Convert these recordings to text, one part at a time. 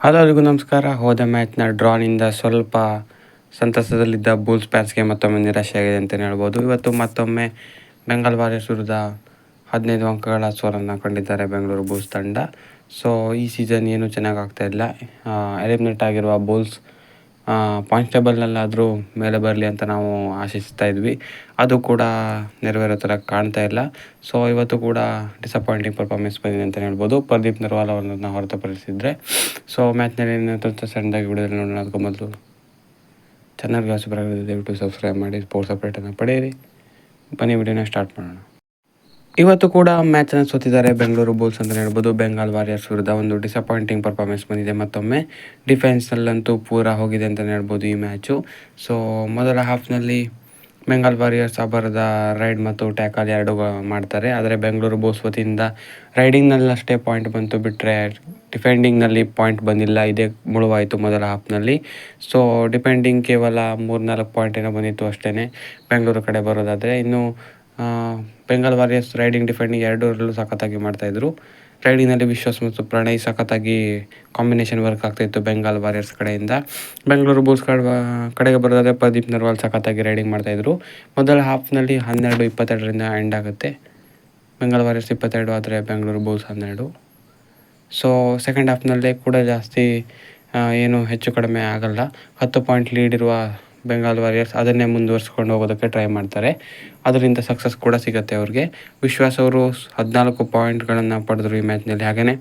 Hello ಎಲ್ಲರಿಗೂ ನಮಸ್ಕಾರ. ಹೋದ ಮ್ಯಾಚ್ನ ಡ್ರಾನಿಂದ ಸ್ವಲ್ಪ ಸಂತಸದಲ್ಲಿದ್ದ ಬುಲ್ಸ್ ಫ್ಯಾನ್ಸ್ಗೆ ಮತ್ತೊಮ್ಮೆ ನಿರಾಶೆಯಾಗಿದೆ ಅಂತಲೇ ಹೇಳ್ಬೋದು. ಇವತ್ತು ಮತ್ತೊಮ್ಮೆ ಬೆಂಗಾಲ್ ವಾರಿಯರ್ಸ್ ವಿರುದ್ಧ ಹದಿನೈದು ಅಂಕಗಳ ಸೋಲನ್ನು ಕಂಡಿದ್ದಾರೆ ಬೆಂಗಳೂರು ಬುಲ್ಸ್ ತಂಡ. ಸೊ, ಈ ಸೀಸನ್ ಏನೂ ಚೆನ್ನಾಗಿ ಇಲ್ಲ. ಎಲಿಮಿನೇಟ್ ಆಗಿರುವ ಬುಲ್ಸ್ ಪಾಯಿಂಟ್ಸ್ ಟೇಬಲ್ನಲ್ಲಾದರೂ ಮೇಲೆ ಬರಲಿ ಅಂತ ನಾವು ಆಶಿಸ್ತಾ ಇದ್ವಿ. ಅದು ಕೂಡ ನೆರವೇರೋ ಥರ ಕಾಣ್ತಾ ಇಲ್ಲ. ಸೊ ಇವತ್ತು ಕೂಡ ಡಿಸಪಾಯಿಂಟಿಂಗ್ ಪರ್ಫಾರ್ಮೆನ್ಸ್ ಬಂದಿದೆ ಅಂತಲೇ ಹೇಳ್ಬೋದು. ಪ್ರದೀಪ್ ನರ್ವಾಲ್ ಅವರನ್ನು ಹೊರತುಪಡಿಸಿದರೆ. ಸೊ ಮ್ಯಾಚ್ನಲ್ಲಿ ತುಂಬ ಸಣ್ಣದಾಗಿ ವಿಡಿಯೋದಲ್ಲಿ ನೋಡೋಣ ಅದಕ್ಕೂ ಮೊದಲು. ಚೆನ್ನಾಗಿ ಹೊಸಬರಾಗಿದೆ ದಯವಿಟ್ಟು ಸಬ್ಸ್ಕ್ರೈಬ್ ಮಾಡಿ ಸ್ಪೋರ್ಟ್ಸ್ ಅಪ್ಡೇಟನ್ನು ಪಡೆಯಿರಿ. ಬನ್ನಿ, ವಿಡಿಯೋನ ಸ್ಟಾರ್ಟ್ ಮಾಡೋಣ. ಇವತ್ತು ಕೂಡ ಮ್ಯಾಚನ್ನು ಸೋತಿದ್ದಾರೆ ಬೆಂಗಳೂರು ಬುಲ್ಸ್ ಅಂತ ಹೇಳ್ಬೋದು. ಬೆಂಗಾಲ್ ವಾರಿಯರ್ಸ್ ವಿರುದ್ಧ ಒಂದು ಡಿಸಪಾಯಿಂಟಿಂಗ್ ಪರ್ಫಾರ್ಮೆನ್ಸ್ ಬಂದಿದೆ ಮತ್ತೊಮ್ಮೆ. ಡಿಫೆನ್ಸ್ನಲ್ಲಂತೂ ಪೂರ ಹೋಗಿದೆ ಅಂತಲೇ ಹೇಳ್ಬೋದು ಈ ಮ್ಯಾಚು ಸೊ ಮೊದಲ ಹಾಫ್ನಲ್ಲಿ ಬೆಂಗಾಲ್ ವಾರಿಯರ್ಸ್ ಅಬರದ ರೈಡ್ ಮತ್ತು ಟ್ಯಾಕಲ್ ಎರಡು ಮಾಡ್ತಾರೆ. ಆದರೆ ಬೆಂಗಳೂರು ಬೋಸ್ ವತಿಯಿಂದ ರೈಡಿಂಗ್ನಲ್ಲಷ್ಟೇ ಪಾಯಿಂಟ್ ಬಂತು ಬಿಟ್ಟರೆ ಡಿಫೆಂಡಿಂಗ್ನಲ್ಲಿ ಪಾಯಿಂಟ್ ಬಂದಿಲ್ಲ. ಇದೇ ಮುಳುವಾಯಿತು ಮೊದಲ ಹಾಫ್ನಲ್ಲಿ ಸೊ ಡಿಪೆಂಡಿಂಗ್ ಕೇವಲ ಮೂರು ನಾಲ್ಕು ಪಾಯಿಂಟ್ ಏನೋ ಬಂದಿತ್ತು ಅಷ್ಟೇ ಬೆಂಗಳೂರು ಕಡೆ ಬರೋದಾದರೆ. ಇನ್ನು ಬೆಂಗಾಲ್ ವಾರಿಯರ್ಸ್ ರೈಡಿಂಗ್ ಡಿಫೆಂಡಿಂಗ್ ಎರಡರಲ್ಲೂ ಸಖತ್ತಾಗಿ ಮಾಡ್ತಾಯಿದ್ರು ರೈಡಿಂಗ್ನಲ್ಲಿ ವಿಶ್ವಾಸ್ ಮತ್ತು ಪ್ರಣಯ್ ಸಖತ್ತಾಗಿ ಕಾಂಬಿನೇಷನ್ ವರ್ಕ್ ಆಗ್ತಾಯಿತ್ತು ಬೆಂಗಾಲ್ ವಾರಿಯರ್ಸ್ ಕಡೆಯಿಂದ. ಬೆಂಗಳೂರು ಬೂಲ್ಸ್ ಕಡೆಗೆ ಬರೋದಾದರೆ ಪ್ರದೀಪ್ ನರ್ವಾಲ್ ಸಖತ್ತಾಗಿ ರೈಡಿಂಗ್ ಮಾಡ್ತಾಯಿದ್ರು ಮೊದಲ ಹಾಫ್ನಲ್ಲಿ ಹನ್ನೆರಡು ಇಪ್ಪತ್ತೆರಡರಿಂದ ಎಂಡ್ ಆಗುತ್ತೆ. ಬೆಂಗಾಲ್ ವಾರಿಯರ್ಸ್ ಇಪ್ಪತ್ತೆರಡು ಆದರೆ ಬೆಂಗಳೂರು ಬೂಲ್ಸ್ ಹನ್ನೆರಡು. ಸೊ ಸೆಕೆಂಡ್ ಹಾಫ್ನಲ್ಲೇ ಕೂಡ ಜಾಸ್ತಿ ಏನು ಹೆಚ್ಚು ಕಡಿಮೆ ಆಗಲ್ಲ. ಹತ್ತು ಪಾಯಿಂಟ್ ಲೀಡ್ ಇರುವ ಬೆಂಗಾಲ್ ವಾರಿಯರ್ಸ್ ಅದನ್ನೇ ಮುಂದುವರಿಸ್ಕೊಂಡು ಹೋಗೋದಕ್ಕೆ ಟ್ರೈ ಮಾಡ್ತಾರೆ. ಅದರಿಂದ ಸಕ್ಸಸ್ ಕೂಡ ಸಿಗುತ್ತೆ ಅವ್ರಿಗೆ. ವಿಶ್ವಾಸ್ ಅವರು ಹದಿನಾಲ್ಕು ಪಾಯಿಂಟ್ಗಳನ್ನು ಪಡೆದರು ಈ ಮ್ಯಾಚ್ನಲ್ಲಿ ಹಾಗೆಯೇ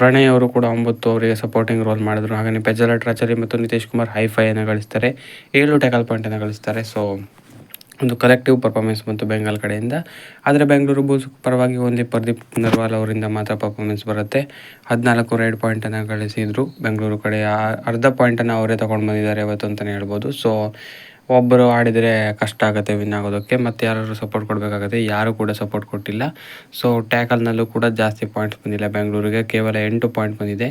ಪ್ರಣಯ್ ಅವರು ಕೂಡ ಒಂಬತ್ತು ಅವರಿಗೆ ಸಪೋರ್ಟಿಂಗ್ ರೋಲ್ ಮಾಡಿದ್ರು. ಹಾಗೆಯೇ ಪೆಜಲಟ್ ರಾಚರಿ ಮತ್ತು ನಿತೀಶ್ ಕುಮಾರ್ ಹೈಫೈಯನ್ನು ಗಳಿಸ್ತಾರೆ. ಏಳು ಟ್ಯಾಕಲ್ ಪಾಯಿಂಟನ್ನು ಗಳಿಸ್ತಾರೆ. ಸೊ ಒಂದು ಕಲೆಕ್ಟಿವ್ ಪರ್ಫಾರ್ಮೆನ್ಸ್ ಬಂತು ಬೆಂಗಾಲ್ ಕಡೆಯಿಂದ. ಆದರೆ ಬೆಂಗಳೂರು ಬುಲ್ಸ್ ಪರವಾಗಿ ಓನ್ಲಿ ಪ್ರದೀಪ್ ನರ್ವಾಲ್ ಅವರಿಂದ ಮಾತ್ರ ಪರ್ಫಾರ್ಮೆನ್ಸ್ ಬರುತ್ತೆ. ಹದಿನಾಲ್ಕು ರೈಡ್ ಪಾಯಿಂಟನ್ನು ಗಳಿಸಿದ್ರು ಬೆಂಗಳೂರು ಕಡೆ. ಅರ್ಧ ಪಾಯಿಂಟನ್ನು ಅವರೇ ತೊಗೊಂಡು ಬಂದಿದ್ದಾರೆ ಇವತ್ತು ಅಂತಲೇ ಹೇಳ್ಬೋದು. ಸೊ ಒಬ್ಬರು ಆಡಿದರೆ ಕಷ್ಟ ಆಗುತ್ತೆ ವಿನ್ ಆಗೋದಕ್ಕೆ. ಮತ್ತು ಯಾರಾದರೂ ಸಪೋರ್ಟ್ ಕೊಡಬೇಕಾಗುತ್ತೆ, ಯಾರೂ ಕೂಡ ಸಪೋರ್ಟ್ ಕೊಟ್ಟಿಲ್ಲ. ಸೊ ಟ್ಯಾಕಲ್ನಲ್ಲೂ ಕೂಡ ಜಾಸ್ತಿ ಪಾಯಿಂಟ್ಸ್ ಬಂದಿಲ್ಲ ಬೆಂಗಳೂರಿಗೆ ಕೇವಲ ಎಂಟು ಪಾಯಿಂಟ್ ಬಂದಿದೆ.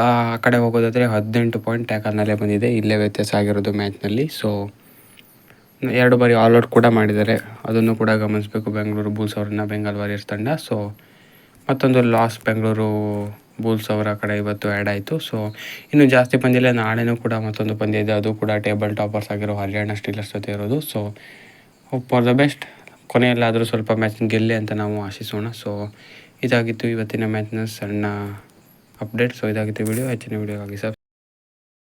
ಆ ಕಡೆ ಹೋಗೋದಾದರೆ ಹದಿನೆಂಟು ಪಾಯಿಂಟ್ ಟ್ಯಾಕಲ್ನಲ್ಲೇ ಬಂದಿದೆ. ಇಲ್ಲೇ ವ್ಯತ್ಯಾಸ ಆಗಿರೋದು ಮ್ಯಾಚ್ನಲ್ಲಿ ಸೊ ಎರಡು ಬಾರಿ ಆಲ್ಔಟ್ ಕೂಡ ಮಾಡಿದ್ದಾರೆ. ಅದನ್ನು ಕೂಡ ಗಮನಿಸಬೇಕು. ಬೆಂಗಳೂರು ಬುಲ್ಸ್ ಅವ್ರನ್ನ ಬೆಂಗಾಲ್ ವಾರಿಯರ್ಸ್ ತಂಡ. ಸೊ ಮತ್ತೊಂದು ಲಾಸ್ ಬೆಂಗಳೂರು ಬುಲ್ಸ್ ಅವರ ಕಡೆ ಇವತ್ತು ಆ್ಯಡ್ ಆಯಿತು. ಸೊ ಇನ್ನು ಜಾಸ್ತಿ ಬಂದಿಲ್ಲ ನಾಳೆನೂ ಕೂಡ ಮತ್ತೊಂದು ಪಂದ್ಯ ಇದೆ. ಅದು ಕೂಡ ಟೇಬಲ್ ಟಾಪರ್ಸ್ ಆಗಿರೋ ಹರಿಯಾಣ ಸ್ಟೀಲರ್ಸ್ ಜೊತೆ ಇರೋದು. ಸೊ ಫಾರ್ ದ ಬೆಸ್ಟ್ ಕೊನೆಯಲ್ಲಾದರೂ ಸ್ವಲ್ಪ ಮ್ಯಾಚ್ ಗೆಲ್ಲಿ ಅಂತ ನಾವು ಆಶಿಸೋಣ. ಸೊ ಇದಾಗಿತ್ತು ಇವತ್ತಿನ ಮ್ಯಾಚ್ನ ಸಣ್ಣ ಅಪ್ಡೇಟ್ ಸೊ ಇದಾಗಿತ್ತು ವಿಡಿಯೋ ಹೆಚ್ಚಿನ ಆಗಿ ಸಬ್